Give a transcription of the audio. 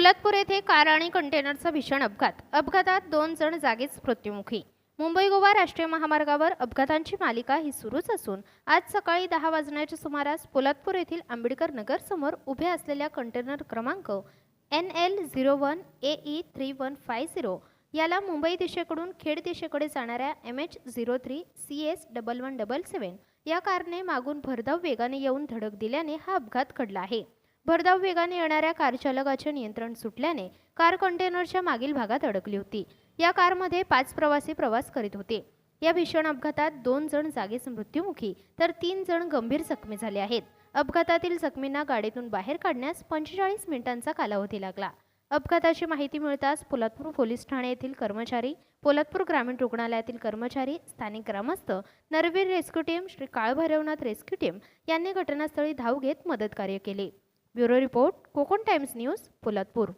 पोलादपूर येथे कार आणि कंटेनरचा भीषण अपघात. अपघातात दोन जण जागीच मृत्युमुखी. मुंबई गोवा राष्ट्रीय महामार्गावर अपघातांची मालिका ही सुरूच असून आज सकाळी दहा वाजण्याच्या सुमारास पोलादपूर येथील आंबेडकर नगर समोर उभे असलेल्या कंटेनर क्रमांक N L zero one A E three one five zero याला मुंबई दिशेकडून खेड दिशेकडे जाणाऱ्या M H zero three C S double one double seven या कारने मागून भरधाव वेगाने येऊन धडक दिल्याने हा अपघात घडला आहे. भरधाव वेगाने येणाऱ्या कार चालकाचे नियंत्रण सुटल्याने कार कंटेनरच्या मागील भागात अडकली होती. या कारमध्ये पाच प्रवासी प्रवास करीत होते. या भीषण अपघातात दोन जण जागीच मृत्युमुखी तर तीन जण गंभीर जखमी झाले आहेत. अपघातातील जखमींना गाडीतून बाहेर काढण्यास पंचेचाळीस मिनिटांचा कालावधी लागला. अपघाताची माहिती मिळताच पोलादपूर पोलीस ठाणे येथील कर्मचारी पोलादपूर ग्रामीण रुग्णालयातील कर्मचारी स्थानिक ग्रामस्थ Narveer rescue team Shri Kalbhairavnath rescue team यांनी घटनास्थळी धाव घेत मदत कार्य केले. Bureau report Konkan times news Poladpur